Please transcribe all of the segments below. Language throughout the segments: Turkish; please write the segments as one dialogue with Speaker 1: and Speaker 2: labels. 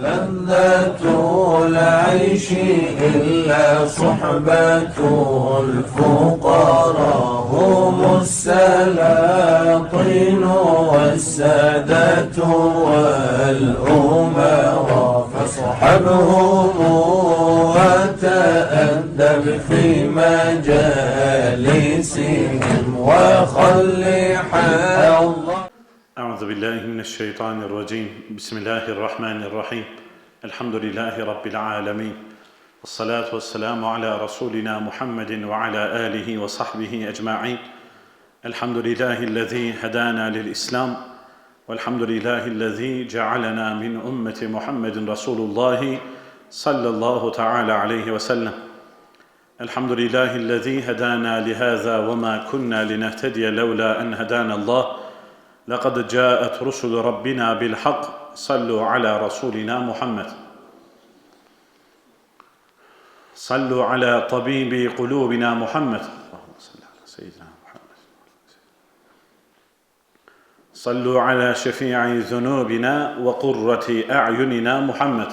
Speaker 1: لذة العيش إلا صحبة الفقراء هم السلاطين والسادة والأمراء فاصحبهم وتأدب في مجالسهم وخل حظ
Speaker 2: أعوذ بالله من الشيطان الرجيم. بسم الله الرحمن الرحيم. الحمد لله رب العالمين. والصلاة والسلام على رسولنا محمد وعلى آله وصحبه أجمعين. الحمد لله الذي هدانا للإسلام. والحمد لله الذي جعلنا من أمة محمد رسول الله صلى الله تعالى عليه وسلم. الحمد لله الذي هدانا لهذا وما كنا لنهتدي لولا أن هدانا الله. لقد جاءت رسل ربنا بالحق صلوا على رسولنا محمد. صلوا على طبيب قلوبنا محمد. اللهم صل على سيدنا محمد. صلوا على شفيع ذنوبنا وقرة أعيننا محمد.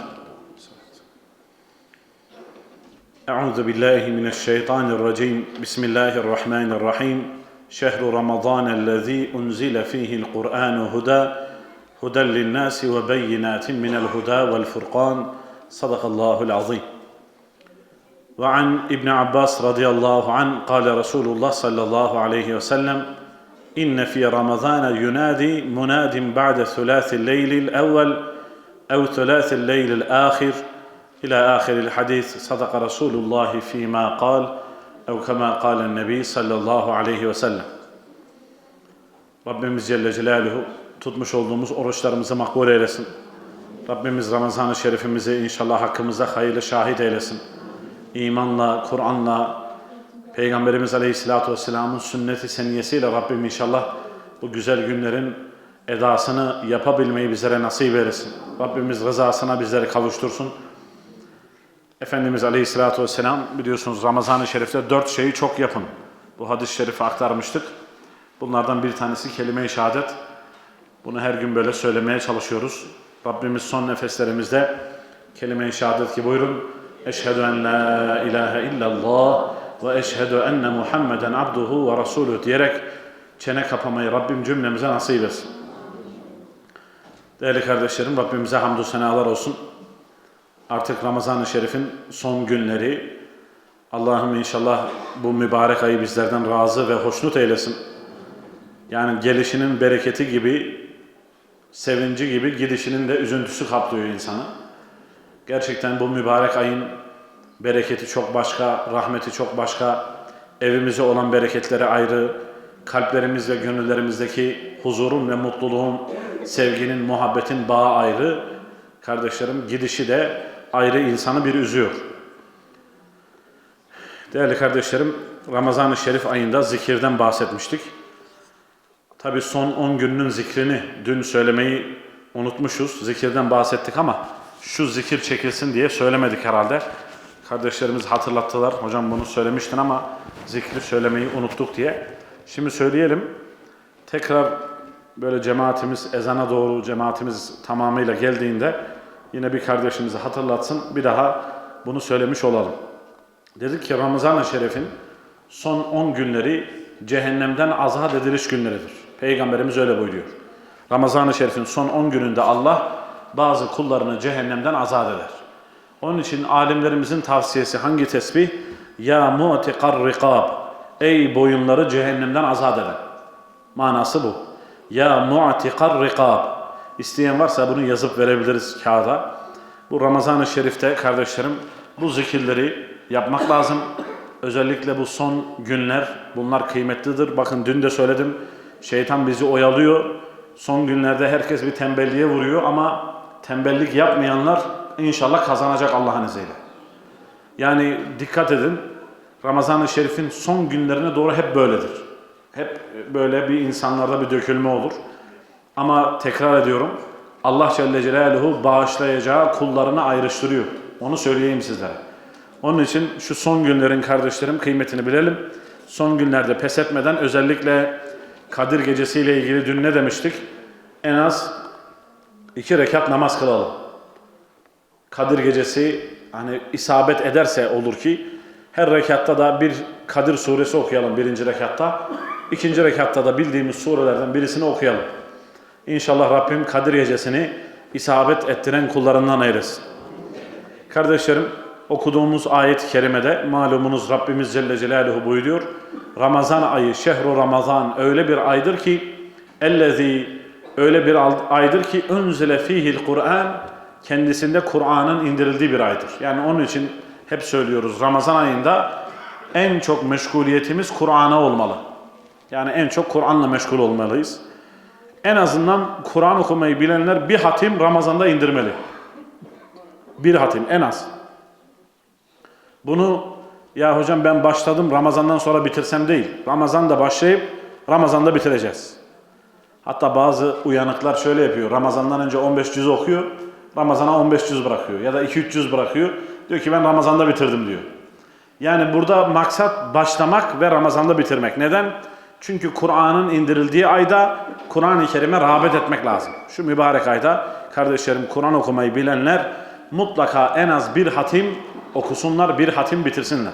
Speaker 2: أعوذ بالله من الشيطان الرجيم. بسم الله الرحمن الرحيم. شهر رمضان الذي أنزل فيه القرآن هدى هدى للناس وبينات من الهدى والفرقان. صدق الله العظيم. وعن ابن عباس رضي الله عنه قال رسول الله صلى الله عليه وسلم إن في رمضان ينادي مناد بعد ثلاث الليل الأول أو ثلاث الليل الآخر. إلى آخر الحديث صدق رسول الله فيما قال ev kema kâlen nebi sallallahu aleyhi ve sellem. Rabbimiz Celle Celaluhu tutmuş olduğumuz oruçlarımızı makbul eylesin. Rabbimiz Ramazan-ı Şerifimizi inşallah hakkımızda hayırlı şahit eylesin. İmanla, Kur'an'la, Peygamberimiz Aleyhisselatü Vesselam'ın sünneti seniyesiyle Rabbim inşallah bu güzel günlerin edasını yapabilmeyi bizlere nasip eylesin. Rabbimiz rızasına bizleri kavuştursun. Efendimiz Aleyhisselatü Vesselam biliyorsunuz Ramazan-ı Şerif'te dört şeyi çok yapın. Bu hadis-i şerifi aktarmıştık. Bunlardan bir tanesi kelime-i şehadet. Bunu her gün böyle söylemeye çalışıyoruz. Rabbimiz son nefeslerimizde kelime-i şehadet ki buyurun. Eşhedü en la ilahe illallah ve eşhedü enne Muhammeden abduhu ve resulü diyerek çene kapamayı Rabbim cümlemize nasip etsin. Değerli kardeşlerim Rabbimize hamdü senalar olsun. Artık Ramazan-ı Şerif'in son günleri. Allah'ım inşallah bu mübarek ayı bizlerden razı ve hoşnut eylesin. Yani gelişinin bereketi gibi, sevinci gibi gidişinin de üzüntüsü kaplıyor insanı. Gerçekten bu mübarek ayın bereketi çok başka, rahmeti çok başka, evimize olan bereketleri ayrı, kalplerimiz ve gönüllerimizdeki huzurun ve mutluluğun, sevginin, muhabbetin bağı ayrı. Kardeşlerim gidişi de ayrı insanı bir üzüyor. Değerli kardeşlerim, Ramazan-ı Şerif ayında zikirden bahsetmiştik. Tabi son 10 günün zikrini dün söylemeyi unutmuşuz. Zikirden bahsettik ama şu zikir çekilsin diye söylemedik herhalde. Kardeşlerimiz hatırlattılar. Hocam bunu söylemiştin ama zikri söylemeyi unuttuk diye. Şimdi söyleyelim. Tekrar böyle cemaatimiz ezana doğru cemaatimiz tamamıyla geldiğinde yine bir kardeşimizi hatırlatsın. Bir daha bunu söylemiş olalım. Dedik ki Ramazan-ı Şerif'in son 10 günleri cehennemden azat ediliş günleridir. Peygamberimiz öyle buyuruyor. Ramazan-ı Şerif'in son 10 gününde Allah bazı kullarını cehennemden azat eder. Onun için alimlerimizin tavsiyesi hangi tesbih? Ya mu'tikar rikab. Ey boyunları cehennemden azat eden. Manası bu. Ya mu'tikar rikab. İsteyen varsa bunu yazıp verebiliriz kağıda. Bu Ramazan-ı Şerif'te kardeşlerim bu zikirleri yapmak lazım. Özellikle bu son günler bunlar kıymetlidir. Bakın dün de söyledim. Şeytan bizi oyalıyor. Son günlerde herkes bir tembelliğe vuruyor ama tembellik yapmayanlar inşallah kazanacak Allah'ın izniyle. Yani dikkat edin. Ramazan-ı Şerif'in son günlerine doğru hep böyledir. Hep böyle bir insanlarda bir dökülme olur. Ama tekrar ediyorum. Allah Celle Celaluhu bağışlayacağı kullarını ayrıştırıyor. Onu söyleyeyim sizlere. Onun için şu son günlerin kardeşlerim kıymetini bilelim. Son günlerde pes etmeden özellikle Kadir Gecesi ile ilgili dün ne demiştik? En az iki rekat namaz kılalım. Kadir gecesi hani isabet ederse olur ki her rekatta da bir Kadir suresi okuyalım birinci rekatta. ikinci rekatta da bildiğimiz surelerden birisini okuyalım. İnşallah Rabbim Kadir gecesini isabet ettiren kullarından eylesin. Kardeşlerim okuduğumuz ayet-i kerimede malumunuz Rabbimiz Celle Celaluhu buyuruyor. Ramazan ayı, şehru Ramazan öyle bir aydır ki ellezî öyle bir aydır ki önzele fihil Kur'an kendisinde Kur'an'ın indirildiği bir aydır. Yani onun için hep söylüyoruz Ramazan ayında en çok meşguliyetimiz Kur'an'a olmalı. Yani en çok Kur'an'la meşgul olmalıyız. En azından Kur'an okumayı bilenler bir hatim Ramazan'da indirmeli. Bir hatim en az. Bunu ya hocam ben başladım Ramazan'dan sonra bitirsem değil. Ramazan'da başlayıp Ramazan'da bitireceğiz. Hatta bazı uyanıklar şöyle yapıyor. Ramazan'dan önce 15 cüz okuyor. Ramazan'a 15 cüz bırakıyor. Ya da 2-3 cüz bırakıyor. Diyor ki ben Ramazan'da bitirdim diyor. Yani burada maksat başlamak ve Ramazan'da bitirmek. Neden? Çünkü Kur'an'ın indirildiği ayda Kur'an-ı Kerim'e rağbet etmek lazım. Şu mübarek ayda kardeşlerim Kur'an okumayı bilenler mutlaka en az bir hatim okusunlar, bir hatim bitirsinler.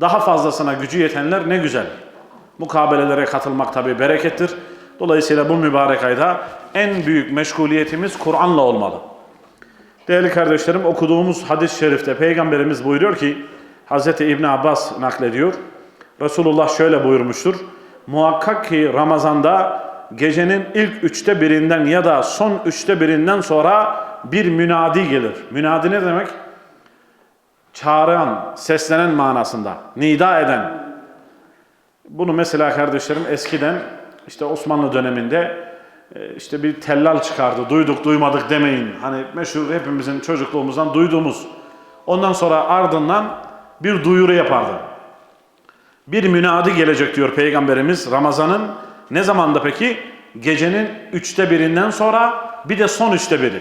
Speaker 2: Daha fazlasına gücü yetenler ne güzel. Mukabelelere katılmak tabi berekettir. Dolayısıyla bu mübarek ayda en büyük meşguliyetimiz Kur'an'la olmalı. Değerli kardeşlerim okuduğumuz hadis-i şerifte Peygamberimiz buyuruyor ki Hz. İbn Abbas naklediyor. Resulullah şöyle buyurmuştur. Muhakkak ki Ramazan'da gecenin ilk üçte birinden ya da son üçte birinden sonra bir münadi gelir. Münadi ne demek? Çağıran, seslenen manasında. Nida eden. Bunu mesela kardeşlerim eskiden işte Osmanlı döneminde e, işte bir tellal çıkardı. Duyduk duymadık demeyin. Hani meşhur hepimizin çocukluğumuzdan duyduğumuz. Ondan sonra ardından bir duyuru yapardı. Bir münadi gelecek diyor Peygamberimiz Ramazan'ın ne zamanda peki? Gecenin üçte birinden sonra bir de son üçte biri.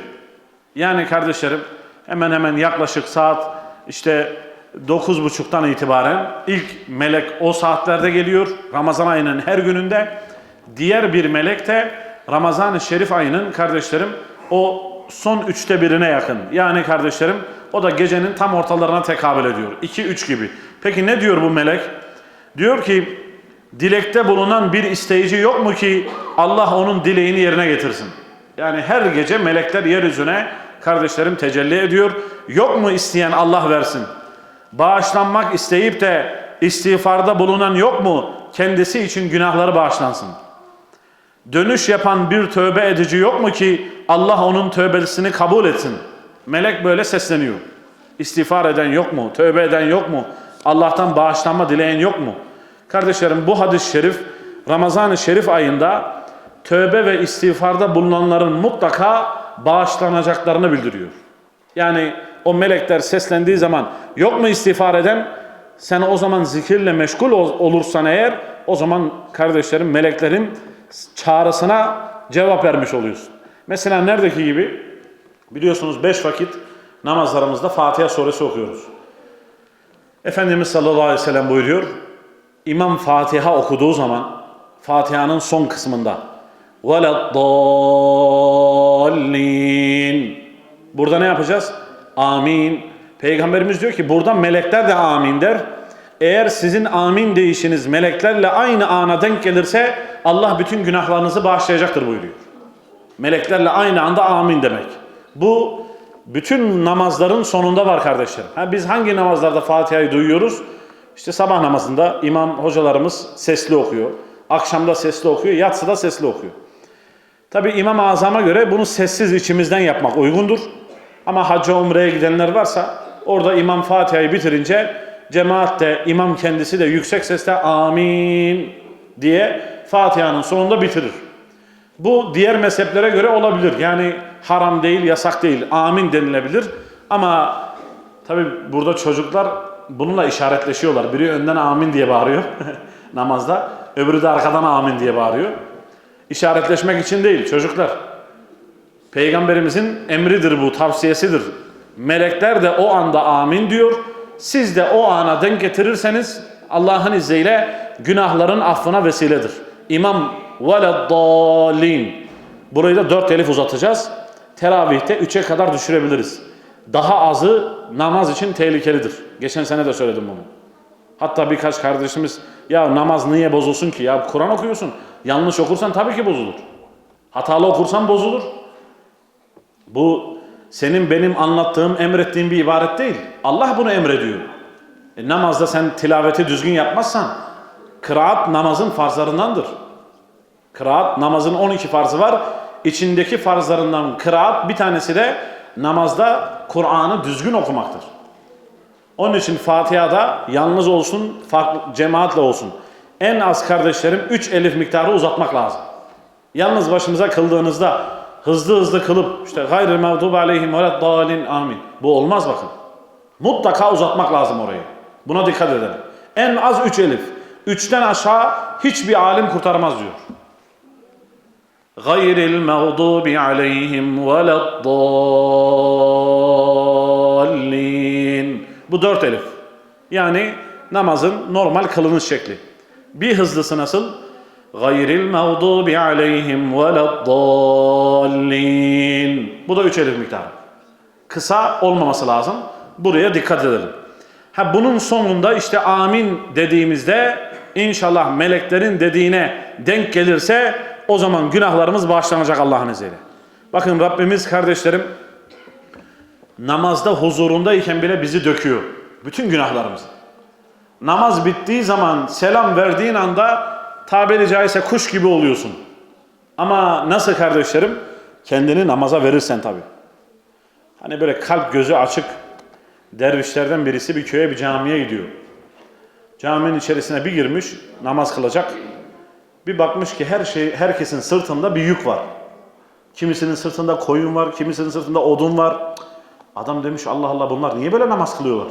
Speaker 2: Yani kardeşlerim hemen hemen yaklaşık saat işte dokuz buçuktan itibaren ilk melek o saatlerde geliyor. Ramazan ayının her gününde. Diğer bir melek de Ramazan-ı Şerif ayının kardeşlerim o son üçte birine yakın. Yani kardeşlerim o da gecenin tam ortalarına tekabül ediyor. 2-3 gibi. Peki ne diyor bu melek? Diyor ki dilekte bulunan bir isteyici yok mu ki Allah onun dileğini yerine getirsin? Yani her gece melekler yeryüzüne kardeşlerim tecelli ediyor. Yok mu isteyen Allah versin? Bağışlanmak isteyip de istiğfarda bulunan yok mu? Kendisi için günahları bağışlansın. Dönüş yapan bir tövbe edici yok mu ki Allah onun tövbesini kabul etsin? Melek böyle sesleniyor. İstiğfar eden yok mu? Tövbe eden yok mu? Allah'tan bağışlanma dileyen yok mu? Kardeşlerim bu hadis-i şerif Ramazan-ı Şerif ayında tövbe ve istiğfarda bulunanların mutlaka bağışlanacaklarını bildiriyor. Yani o melekler seslendiği zaman yok mu istiğfar eden? Sen o zaman zikirle meşgul olursan eğer o zaman kardeşlerim meleklerin çağrısına cevap vermiş oluyorsun. Mesela neredeki gibi biliyorsunuz beş vakit namazlarımızda Fatiha suresi okuyoruz. Efendimiz sallallahu aleyhi ve sellem buyuruyor. İmam Fatiha okuduğu zaman Fatiha'nın son kısmında وَلَضَّالِّينَ Burada ne yapacağız? Amin. Peygamberimiz diyor ki burada melekler de amin der. Eğer sizin amin deyişiniz meleklerle aynı ana denk gelirse Allah bütün günahlarınızı bağışlayacaktır buyuruyor. Meleklerle aynı anda amin demek. Bu bütün namazların sonunda var kardeşlerim. Ha, biz hangi namazlarda Fatiha'yı duyuyoruz? İşte sabah namazında imam hocalarımız sesli okuyor. Akşamda sesli okuyor, yatsıda sesli okuyor. Tabi İmam-ı Azam'a göre bunu sessiz içimizden yapmak uygundur. Ama hacca umreye gidenler varsa orada imam Fatiha'yı bitirince cemaat de imam kendisi de yüksek sesle amin diye Fatiha'nın sonunda bitirir. Bu diğer mezheplere göre olabilir. Yani haram değil, yasak değil. Amin denilebilir. Ama tabi burada çocuklar bununla işaretleşiyorlar. Biri önden amin diye bağırıyor namazda. Öbürü de arkadan amin diye bağırıyor. İşaretleşmek için değil çocuklar. Peygamberimizin emridir bu, tavsiyesidir. Melekler de o anda amin diyor. Siz de o ana denk getirirseniz Allah'ın izniyle günahların affına vesiledir. İmam veleddallin. Burayı da dört elif uzatacağız. Teravihte üçe kadar düşürebiliriz. daha azı namaz için tehlikelidir. Geçen sene de söyledim bunu. Hatta birkaç kardeşimiz ya namaz niye bozulsun ki? Ya Kur'an okuyorsun. Yanlış okursan tabii ki bozulur. Hatalı okursan bozulur. Bu senin benim anlattığım, emrettiğim bir ibaret değil. Allah bunu emrediyor. E, namazda sen tilaveti düzgün yapmazsan, kıraat namazın farzlarındandır. Kıraat namazın 12 farzı var. İçindeki farzlarından kıraat bir tanesi de namazda Kur'an'ı düzgün okumaktır. Onun için Fatiha'da yalnız olsun, farklı, cemaatle olsun. En az kardeşlerim 3 elif miktarı uzatmak lazım. Yalnız başımıza kıldığınızda hızlı hızlı kılıp işte gayrı mağdubi aleyhim ve dalin amin. Bu olmaz bakın. Mutlaka uzatmak lazım orayı. Buna dikkat edelim. En az 3 elif. 3'ten aşağı hiçbir alim kurtarmaz diyor. Gayril mağdubi aleyhim ve dallin. Bu dört elif. Yani namazın normal kılınış şekli. Bir hızlısı nasıl? Gayril mağdubi aleyhim ve dallin. Bu da üç elif miktarı. Kısa olmaması lazım. Buraya dikkat edelim. Ha bunun sonunda işte amin dediğimizde inşallah meleklerin dediğine denk gelirse o zaman günahlarımız bağışlanacak Allah'ın izniyle. Bakın Rabbimiz kardeşlerim namazda huzurundayken bile bizi döküyor. Bütün günahlarımızı. Namaz bittiği zaman selam verdiğin anda tabiri caizse kuş gibi oluyorsun. Ama nasıl kardeşlerim? Kendini namaza verirsen tabii. Hani böyle kalp gözü açık dervişlerden birisi bir köye bir camiye gidiyor. Caminin içerisine bir girmiş namaz kılacak. Bir bakmış ki her şey herkesin sırtında bir yük var. Kimisinin sırtında koyun var, kimisinin sırtında odun var. Adam demiş Allah Allah bunlar niye böyle namaz kılıyorlar?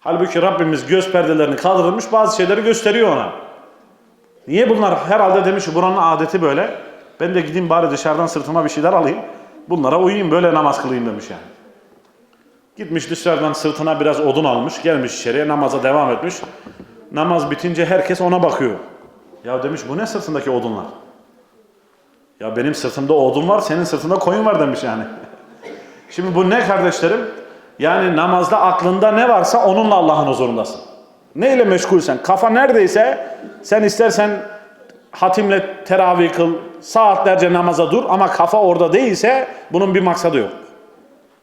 Speaker 2: Halbuki Rabbimiz göz perdelerini kaldırmış bazı şeyleri gösteriyor ona. Niye bunlar herhalde demiş buranın adeti böyle. Ben de gideyim bari dışarıdan sırtıma bir şeyler alayım. Bunlara uyuyayım böyle namaz kılayım demiş yani. Gitmiş dışarıdan sırtına biraz odun almış. Gelmiş içeriye namaza devam etmiş. Namaz bitince herkes ona bakıyor. Ya demiş bu ne sırtındaki odunlar? Ya benim sırtımda odun var, senin sırtında koyun var demiş yani. Şimdi bu ne kardeşlerim? Yani namazda aklında ne varsa onunla Allah'ın huzurundasın. Neyle meşgulsen, kafa neredeyse sen istersen hatimle teravih kıl, saatlerce namaza dur ama kafa orada değilse bunun bir maksadı yok.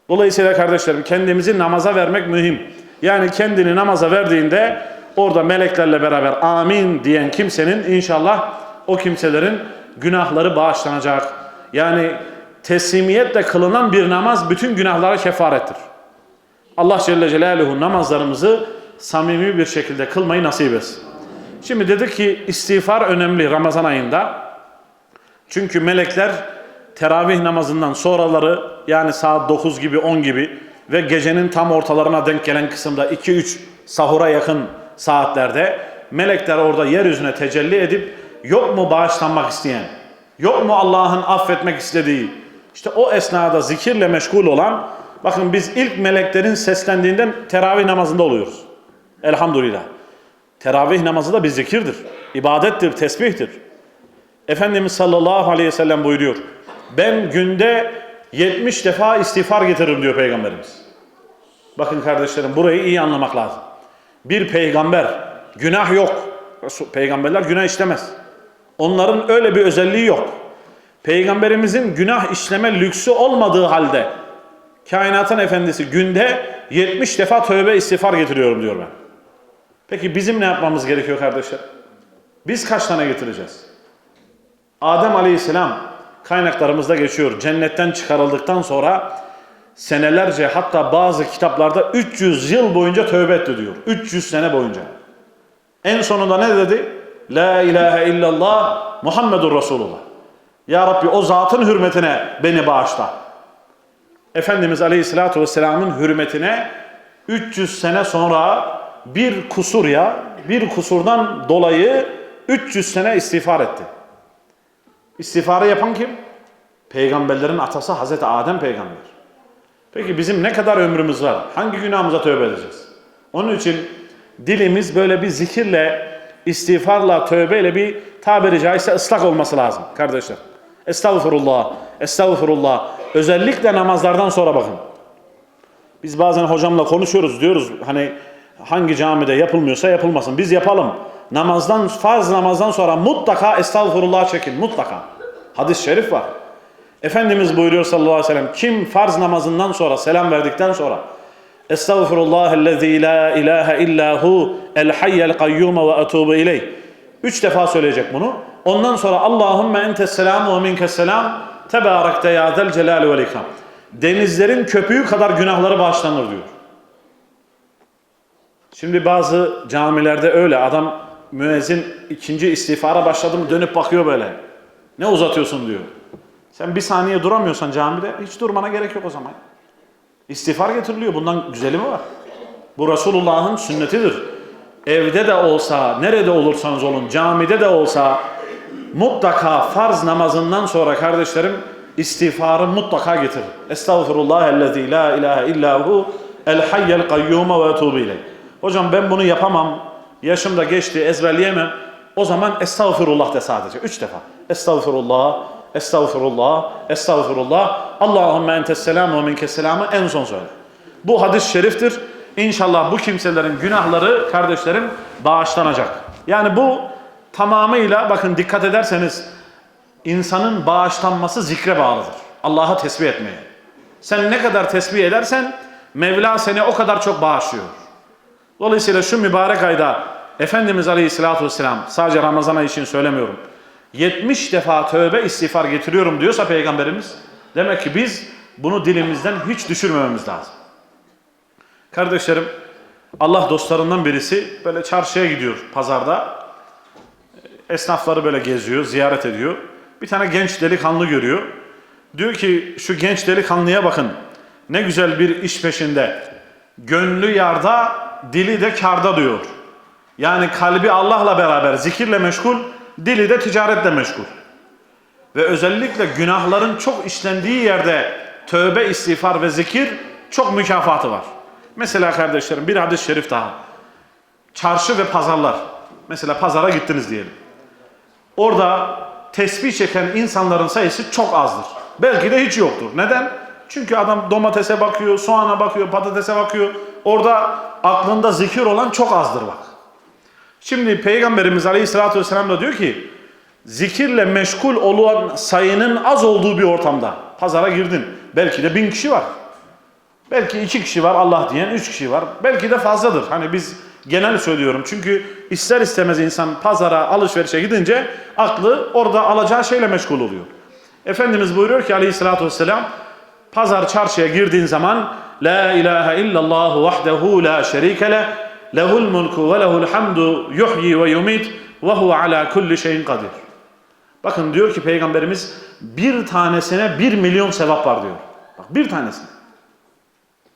Speaker 2: Dolayısıyla kardeşlerim kendimizi namaza vermek mühim. Yani kendini namaza verdiğinde orada meleklerle beraber amin diyen kimsenin inşallah o kimselerin günahları bağışlanacak. Yani teslimiyetle kılınan bir namaz bütün günahlara kefarettir. Allah Celle Celaluhu namazlarımızı samimi bir şekilde kılmayı nasip etsin. Şimdi dedik ki istiğfar önemli Ramazan ayında. Çünkü melekler teravih namazından sonraları yani saat 9 gibi 10 gibi ve gecenin tam ortalarına denk gelen kısımda 2-3 sahura yakın saatlerde melekler orada yeryüzüne tecelli edip yok mu bağışlanmak isteyen, yok mu Allah'ın affetmek istediği, işte o esnada zikirle meşgul olan, bakın biz ilk meleklerin seslendiğinden teravih namazında oluyoruz. Elhamdülillah. Teravih namazı da bir zikirdir, ibadettir, tesbihtir. Efendimiz sallallahu aleyhi ve sellem buyuruyor. Ben günde 70 defa istiğfar getiririm diyor Peygamberimiz. Bakın kardeşlerim burayı iyi anlamak lazım. Bir peygamber günah yok. Peygamberler günah işlemez. Onların öyle bir özelliği yok. Peygamberimizin günah işleme lüksü olmadığı halde kainatın efendisi günde 70 defa tövbe istiğfar getiriyorum diyor ben. Peki bizim ne yapmamız gerekiyor kardeşler? Biz kaç tane getireceğiz? Adem Aleyhisselam kaynaklarımızda geçiyor. Cennetten çıkarıldıktan sonra senelerce hatta bazı kitaplarda 300 yıl boyunca tövbe etti diyor. 300 sene boyunca. En sonunda ne dedi? La ilahe illallah Muhammedur Resulullah. Ya Rabbi o zatın hürmetine beni bağışla. Efendimiz Aleyhisselatü Vesselam'ın hürmetine 300 sene sonra bir kusur ya, bir kusurdan dolayı 300 sene istiğfar etti. İstiğfarı yapan kim? Peygamberlerin atası Hazreti Adem peygamber. Peki bizim ne kadar ömrümüz var? Hangi günahımıza tövbe edeceğiz? Onun için dilimiz böyle bir zikirle, istiğfarla, tövbeyle bir tabiri caizse ıslak olması lazım kardeşler. Estağfurullah, estağfurullah. Özellikle namazlardan sonra bakın. Biz bazen hocamla konuşuyoruz diyoruz hani hangi camide yapılmıyorsa yapılmasın. Biz yapalım. Namazdan, farz namazdan sonra mutlaka estağfurullah çekin. Mutlaka. Hadis-i şerif var. Efendimiz buyuruyor sallallahu aleyhi ve sellem kim farz namazından sonra selam verdikten sonra Estağfirullahellezî la ilahe illahu el hayyel kayyume ve etubu ileyh. Üç defa söyleyecek bunu. Ondan sonra Allahümme entes ve minkes selam tebârekte ya zel celâli vel ikram. Denizlerin köpüğü kadar günahları bağışlanır diyor. Şimdi bazı camilerde öyle adam müezzin ikinci istiğfara başladı mı dönüp bakıyor böyle. Ne uzatıyorsun diyor. Sen bir saniye duramıyorsan camide hiç durmana gerek yok o zaman. İstiğfar getiriliyor. Bundan güzeli mi var? Bu Resulullah'ın sünnetidir. Evde de olsa, nerede olursanız olun, camide de olsa mutlaka farz namazından sonra kardeşlerim istiğfarı mutlaka getirin. Estağfirullah ellezî la ilahe illahu el hayyel kayyume ve ileyh. Hocam ben bunu yapamam. Yaşım da geçti, ezberleyemem. O zaman estağfirullah de sadece. Üç defa. Estağfirullah, estağfirullah, estağfirullah. Allahümme entes selamu ve minkes selamı en son söyle. Bu hadis-i şeriftir. İnşallah bu kimselerin günahları kardeşlerim bağışlanacak. Yani bu tamamıyla bakın dikkat ederseniz insanın bağışlanması zikre bağlıdır. Allah'a tesbih etmeye. Sen ne kadar tesbih edersen Mevla seni o kadar çok bağışlıyor. Dolayısıyla şu mübarek ayda Efendimiz Aleyhisselatü Vesselam sadece Ramazan ayı için söylemiyorum. 70 defa tövbe istiğfar getiriyorum diyorsa Peygamberimiz demek ki biz bunu dilimizden hiç düşürmememiz lazım. Kardeşlerim Allah dostlarından birisi böyle çarşıya gidiyor pazarda. Esnafları böyle geziyor, ziyaret ediyor. Bir tane genç delikanlı görüyor. Diyor ki şu genç delikanlıya bakın. Ne güzel bir iş peşinde. Gönlü yarda, dili de karda diyor. Yani kalbi Allah'la beraber zikirle meşgul, dili de ticaretle meşgul. Ve özellikle günahların çok işlendiği yerde tövbe, istiğfar ve zikir çok mükafatı var. Mesela kardeşlerim bir hadis-i şerif daha. Çarşı ve pazarlar. Mesela pazara gittiniz diyelim. Orada tesbih çeken insanların sayısı çok azdır. Belki de hiç yoktur. Neden? Çünkü adam domatese bakıyor, soğana bakıyor, patatese bakıyor. Orada aklında zikir olan çok azdır bak. Şimdi Peygamberimiz Aleyhisselatü Vesselam da diyor ki zikirle meşgul olan sayının az olduğu bir ortamda pazara girdin. Belki de bin kişi var. Belki iki kişi var Allah diyen, üç kişi var. Belki de fazladır. Hani biz genel söylüyorum. Çünkü ister istemez insan pazara, alışverişe gidince aklı orada alacağı şeyle meşgul oluyor. Efendimiz buyuruyor ki aleyhissalatü vesselam pazar çarşıya girdiğin zaman La ilahe illallah vahdehu la şerike lehul mulku ve lehul hamdu yuhyi ve yumit ve huve ala kulli şeyin kadir. Bakın diyor ki Peygamberimiz bir tanesine bir milyon sevap var diyor. Bak bir tanesine.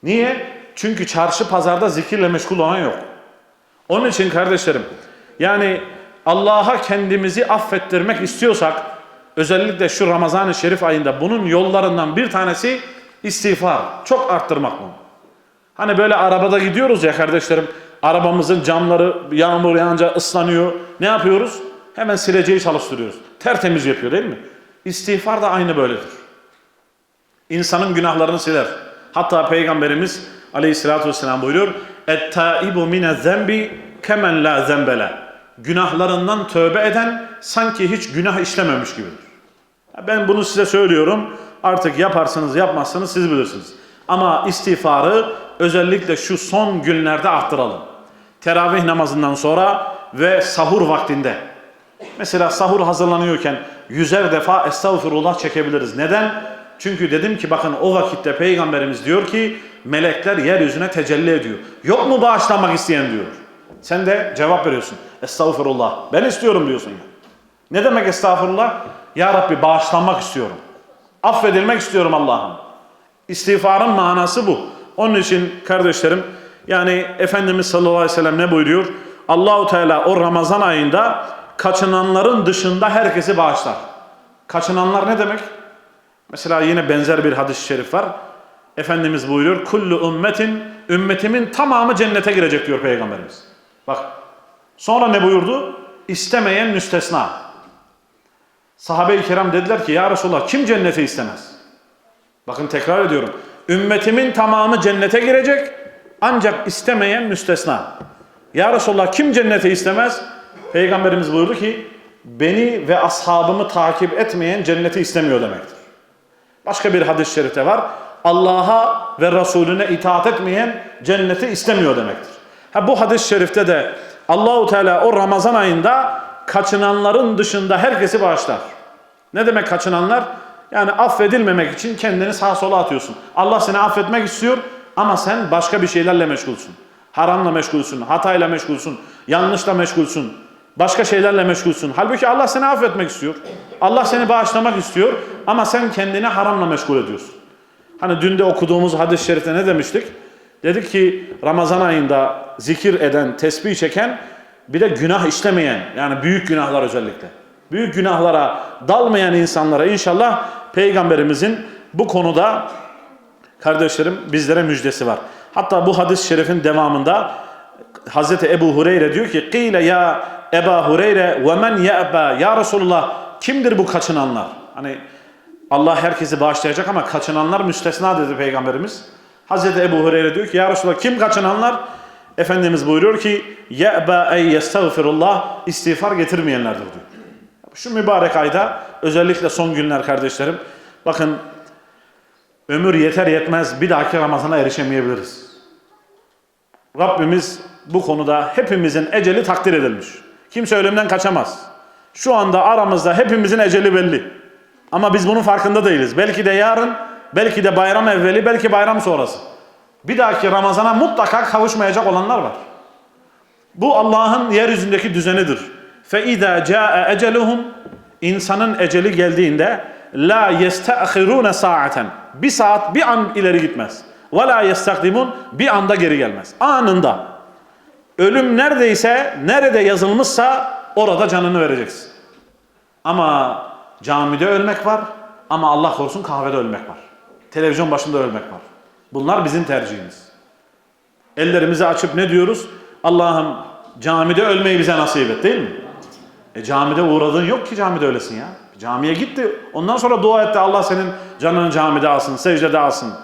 Speaker 2: Niye? Çünkü çarşı pazarda zikirle meşgul olan yok. Onun için kardeşlerim yani Allah'a kendimizi affettirmek istiyorsak özellikle şu Ramazan-ı Şerif ayında bunun yollarından bir tanesi istiğfar. Çok arttırmak bunu. Hani böyle arabada gidiyoruz ya kardeşlerim arabamızın camları yağmur yağınca ıslanıyor. Ne yapıyoruz? Hemen sileceği çalıştırıyoruz. Tertemiz yapıyor değil mi? İstiğfar da aynı böyledir. İnsanın günahlarını siler. Hatta Peygamberimiz aleyhissalatü vesselam buyuruyor. Et-taibu mine zembi kemen la zembele. Günahlarından tövbe eden sanki hiç günah işlememiş gibidir. Ben bunu size söylüyorum. Artık yaparsınız yapmazsınız siz bilirsiniz. Ama istiğfarı özellikle şu son günlerde arttıralım. Teravih namazından sonra ve sahur vaktinde. Mesela sahur hazırlanıyorken yüzer defa estağfurullah çekebiliriz. Neden? Çünkü dedim ki bakın o vakitte peygamberimiz diyor ki melekler yeryüzüne tecelli ediyor. Yok mu bağışlanmak isteyen diyor. Sen de cevap veriyorsun. Estağfurullah. Ben istiyorum diyorsun ya. Ne demek estağfurullah? Ya Rabbi bağışlanmak istiyorum. Affedilmek istiyorum Allah'ım. İstiğfarın manası bu. Onun için kardeşlerim yani Efendimiz sallallahu aleyhi ve sellem ne buyuruyor? Allahu Teala o Ramazan ayında kaçınanların dışında herkesi bağışlar. Kaçınanlar ne demek? Mesela yine benzer bir hadis-i şerif var. Efendimiz buyuruyor. Kullu ümmetin, ümmetimin tamamı cennete girecek diyor Peygamberimiz. Bak. Sonra ne buyurdu? İstemeyen müstesna. Sahabe-i kiram dediler ki ya Resulallah kim cenneti istemez? Bakın tekrar ediyorum. Ümmetimin tamamı cennete girecek ancak istemeyen müstesna. Ya Resulallah kim cennete istemez? Peygamberimiz buyurdu ki beni ve ashabımı takip etmeyen cenneti istemiyor demektir. Başka bir hadis-i şerifte var. Allah'a ve Resulüne itaat etmeyen cenneti istemiyor demektir. Ha bu hadis-i şerifte de Allahu Teala o Ramazan ayında kaçınanların dışında herkesi bağışlar. Ne demek kaçınanlar? Yani affedilmemek için kendini sağa sola atıyorsun. Allah seni affetmek istiyor ama sen başka bir şeylerle meşgulsün. Haramla meşgulsün, hatayla meşgulsün, yanlışla meşgulsün, başka şeylerle meşgulsün. Halbuki Allah seni affetmek istiyor. Allah seni bağışlamak istiyor ama sen kendini haramla meşgul ediyorsun. Hani dün de okuduğumuz hadis-i şerifte ne demiştik? Dedik ki Ramazan ayında zikir eden, tesbih çeken bir de günah işlemeyen yani büyük günahlar özellikle. Büyük günahlara dalmayan insanlara inşallah Peygamberimizin bu konuda kardeşlerim bizlere müjdesi var. Hatta bu hadis-i şerifin devamında Hazreti Ebu Hureyre diyor ki Kile ya Eba Hureyre men ye'ba Ya Resulullah kimdir bu kaçınanlar? Hani Allah herkesi bağışlayacak ama kaçınanlar müstesna dedi Peygamberimiz. Hazreti Ebu Hureyre diyor ki Ya Resulullah kim kaçınanlar? Efendimiz buyuruyor ki ye'ba ey yestağfirullah istiğfar getirmeyenlerdir diyor. Şu mübarek ayda özellikle son günler kardeşlerim bakın ömür yeter yetmez bir dahaki Ramazan'a erişemeyebiliriz. Rabbimiz bu konuda hepimizin eceli takdir edilmiş. Kimse ölümden kaçamaz. Şu anda aramızda hepimizin eceli belli. Ama biz bunun farkında değiliz. Belki de yarın, belki de bayram evveli, belki bayram sonrası. Bir dahaki Ramazan'a mutlaka kavuşmayacak olanlar var. Bu Allah'ın yeryüzündeki düzenidir. فَاِذَا جَاءَ اَجَلُهُمْ insanın eceli geldiğinde la yestahirune saaten bir saat bir an ileri gitmez. Ve la yestakdimun bir anda geri gelmez. Anında. Ölüm neredeyse, nerede yazılmışsa orada canını vereceksin. Ama camide ölmek var ama Allah korusun kahvede ölmek var. Televizyon başında ölmek var. Bunlar bizim tercihimiz. Ellerimizi açıp ne diyoruz? Allah'ım camide ölmeyi bize nasip et değil mi? E camide uğradığın yok ki camide öylesin ya. Camiye gitti. Ondan sonra dua etti. Allah senin canını camide alsın, secdede alsın.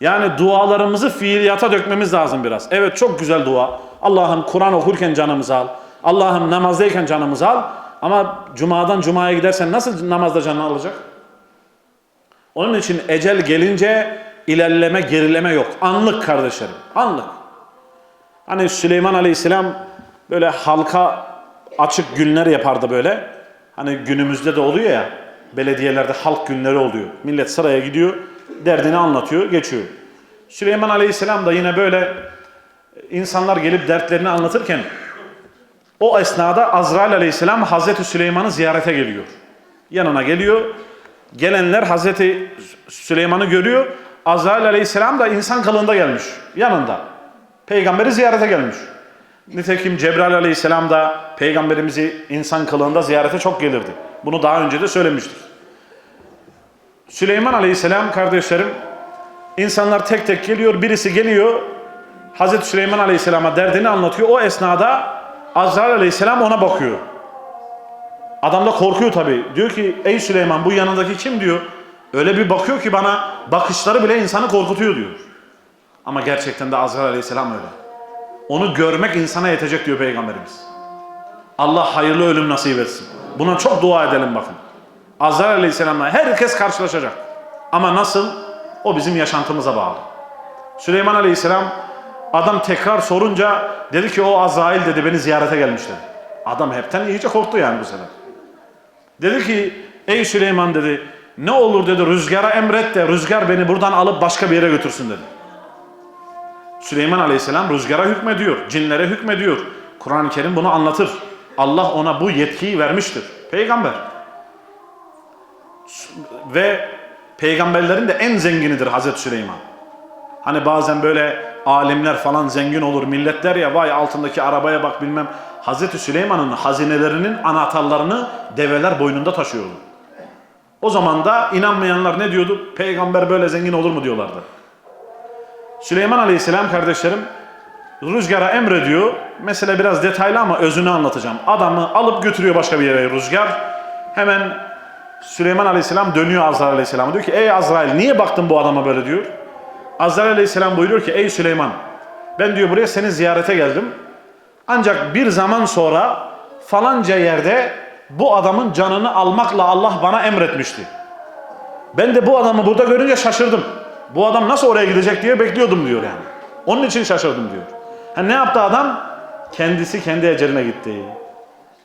Speaker 2: Yani dualarımızı fiiliyata dökmemiz lazım biraz. Evet çok güzel dua. Allah'ım Kur'an okurken canımızı al. Allah'ım namazdayken canımızı al. Ama cumadan cumaya gidersen nasıl namazda canını alacak? Onun için ecel gelince ilerleme, gerileme yok. Anlık kardeşlerim. Anlık. Hani Süleyman Aleyhisselam böyle halka açık günler yapardı böyle. Hani günümüzde de oluyor ya. Belediyelerde halk günleri oluyor. Millet sıraya gidiyor, derdini anlatıyor, geçiyor. Süleyman Aleyhisselam da yine böyle insanlar gelip dertlerini anlatırken o esnada Azrail Aleyhisselam Hazreti Süleyman'ı ziyarete geliyor. Yanına geliyor. Gelenler Hazreti Süleyman'ı görüyor. Azrail Aleyhisselam da insan kılığında gelmiş. Yanında. Peygamberi ziyarete gelmiş. Nitekim Cebrail aleyhisselam da peygamberimizi insan kılığında ziyarete çok gelirdi. Bunu daha önce de söylemiştik. Süleyman aleyhisselam kardeşlerim insanlar tek tek geliyor. Birisi geliyor Hazreti Süleyman aleyhisselama derdini anlatıyor. O esnada Azrail aleyhisselam ona bakıyor. Adam da korkuyor tabii. Diyor ki ey Süleyman bu yanındaki kim diyor. Öyle bir bakıyor ki bana bakışları bile insanı korkutuyor diyor. Ama gerçekten de Azrail aleyhisselam öyle. Onu görmek insana yetecek diyor Peygamberimiz. Allah hayırlı ölüm nasip etsin. Buna çok dua edelim bakın. Azrail Aleyhisselam'la herkes karşılaşacak. Ama nasıl? O bizim yaşantımıza bağlı. Süleyman Aleyhisselam adam tekrar sorunca dedi ki o Azrail dedi beni ziyarete gelmiş dedi. Adam hepten iyice korktu yani bu sefer. Dedi ki ey Süleyman dedi ne olur dedi rüzgara emret de rüzgar beni buradan alıp başka bir yere götürsün dedi. Süleyman Aleyhisselam rüzgara hükmediyor, cinlere hükmediyor. Kur'an-ı Kerim bunu anlatır. Allah ona bu yetkiyi vermiştir. Peygamber. Ve peygamberlerin de en zenginidir Hazreti Süleyman. Hani bazen böyle alimler falan zengin olur, millet der ya vay altındaki arabaya bak bilmem. Hazreti Süleyman'ın hazinelerinin anahtarlarını develer boynunda taşıyordu. O zaman da inanmayanlar ne diyordu? Peygamber böyle zengin olur mu diyorlardı. Süleyman Aleyhisselam kardeşlerim rüzgara emrediyor. Mesela biraz detaylı ama özünü anlatacağım. Adamı alıp götürüyor başka bir yere rüzgar. Hemen Süleyman Aleyhisselam dönüyor Azrail Aleyhisselam'a diyor ki ey Azrail niye baktın bu adama böyle diyor. Azrail aleyhisselam buyuruyor ki ey Süleyman ben diyor buraya seni ziyarete geldim. Ancak bir zaman sonra falanca yerde bu adamın canını almakla Allah bana emretmişti. Ben de bu adamı burada görünce şaşırdım. Bu adam nasıl oraya gidecek diye bekliyordum diyor yani. Onun için şaşırdım diyor. Ha ne yaptı adam? Kendisi kendi eceline gitti.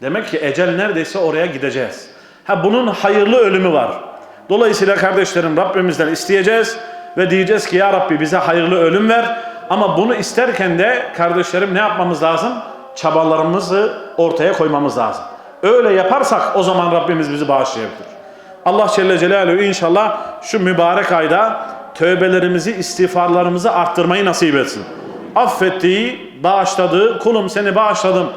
Speaker 2: Demek ki ecel neredeyse oraya gideceğiz. Ha bunun hayırlı ölümü var. Dolayısıyla kardeşlerim Rabbimizden isteyeceğiz ve diyeceğiz ki ya Rabbi bize hayırlı ölüm ver. Ama bunu isterken de kardeşlerim ne yapmamız lazım? Çabalarımızı ortaya koymamız lazım. Öyle yaparsak o zaman Rabbimiz bizi bağışlayabilir. Allah Celle Celaluhu inşallah şu mübarek ayda tövbelerimizi, istiğfarlarımızı arttırmayı nasip etsin. Affettiği, bağışladığı, kulum seni bağışladım.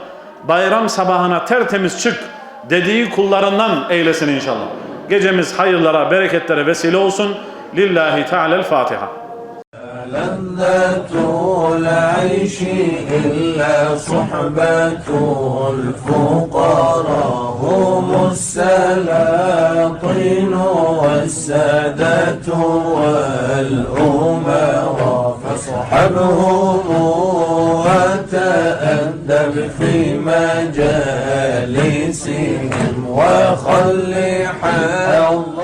Speaker 2: Bayram sabahına tertemiz çık dediği kullarından eylesin inşallah. Gecemiz hayırlara, bereketlere vesile olsun. Lillahi Teala'l Fatiha.
Speaker 1: لذة العيش إلا صحبة الفقراء هم السلاطين والسادة والأمراء فاصحبهم وتأدب في مجالسهم وخل حال